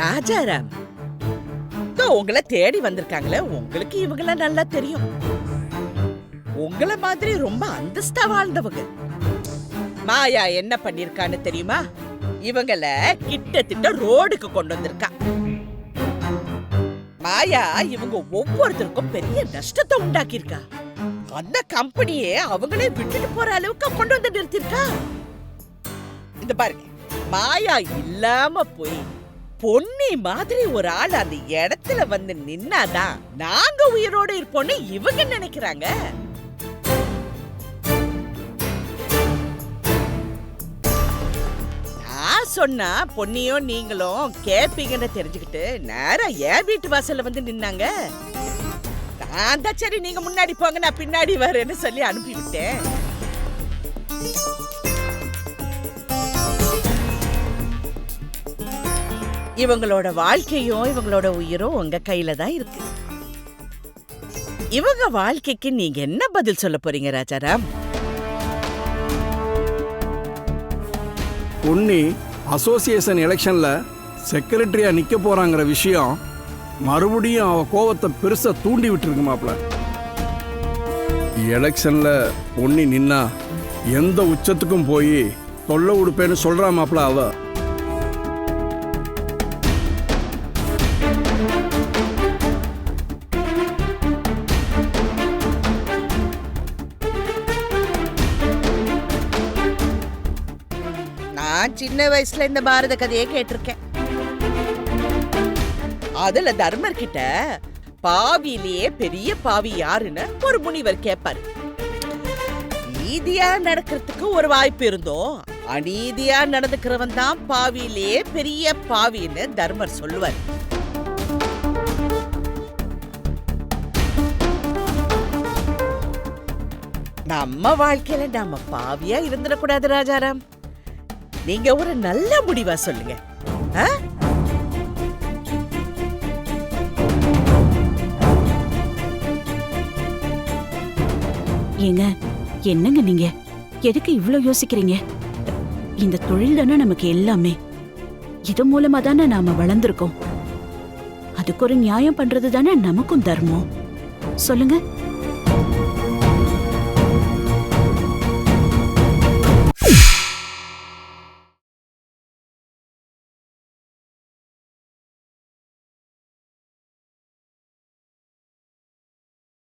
ராஜாராம். இதோ உங்களை தேடி வந்திருக்காங்களே உங்களுக்கு இவங்கள நல்லா தெரியும். உங்களை மாதிரி ரொம்ப அந்தஸ்தா வாழ்ந்தவங்க. மாயா என்ன பண்ணிருக்கான்னு தெரியுமா? இவங்கள கிட்டத்தட்ட ரோடுக்கு கொண்டு வந்திருக்கா. மாயா இவங்க ஒவ்வொருத்தருக்கும் பெரிய நஷ்டத்தை உண்டாக்கியிருக்கா. அந்த கம்பெனியே அவங்களே விட்டுட்டு போற அளவுக்கு கொண்டு வந்து நிறுத்திருக்கா இந்த பாருங்க மாயா இல்லாம போய் பொன்னி மாதிரி ஒரு ஆள் அந்த இடத்துல வந்து நின்னாதான் நாங்க உயிரோட இருப்போம்னு இவங்க நினைக்கிறாங்க. நான் சொன்னா பொன்னியும் நீங்களும் கேப்பீங்கன்னு தெரிஞ்சுக்கிட்டு நேரா என் வீட்டு வாசல்ல வந்து நின்னாங்க. நான் தான் சரி நீங்க முன்னாடி போங்க நான் பின்னாடி வரேன்னு சொல்லி அனுப்பிவிட்டேன். இவங்களோட வாழ்க்கையும் இவங்களோட உயிரும் உங்க கையில தான் இருக்கு. இவங்க வாழ்க்கைக்கு நீங்க என்ன பதில் சொல்ல போறீங்க ராஜாராம் பொன்னி அசோசியேஷன் எலெக்ஷன்ல செக்ரட்டரியா நிக்க போறாங்கிற விஷயம் மறுபடியும் அவ கோவத்தை பெருசா தூண்டி விட்டுருக்கு மாப்ள எலெக்ஷன்ல பொன்னி நின்னா எந்த உச்சத்துக்கும் போய் தொல்லை உடுப்பேன்னு சொல்றா மாப்ள அவ. நான் சின்ன வயசுல இந்த பாரத கதையை கேட்டிருக்கேன். அதுல தர்மர் கிட்ட பாவியிலேயே பெரிய பாவி யாருன்னு ஒரு முனிவர் கேட்பாரு நீதியா நடக்கிறதுக்கு ஒரு வாய்ப்பு இருந்தோம். அநீதியா நடந்துக்கிறவன் தான் பாவியிலேயே பெரிய பாவின்னு தர்மர் சொல்லுவார். நம்ம வாழ்க்கையில நாம பாவியா இருந்துடக்கூடாது ராஜாராம். நீங்க ஒரு நல்ல முடிவா சொல்லுங்க. ஆ? ஏங்க என்னங்க நீங்க? எதுக்கு இவ்ளோ யோசிக்கிறீங்க? இந்த தொழில் தானே நமக்கு எல்லாமே. இது மூலமா தானே நாம வளர்ந்துருக்கோம். அதுக்கு ஒரு நியாயம் பண்றது தானே நமக்கும் தர்மம். சொல்லுங்க.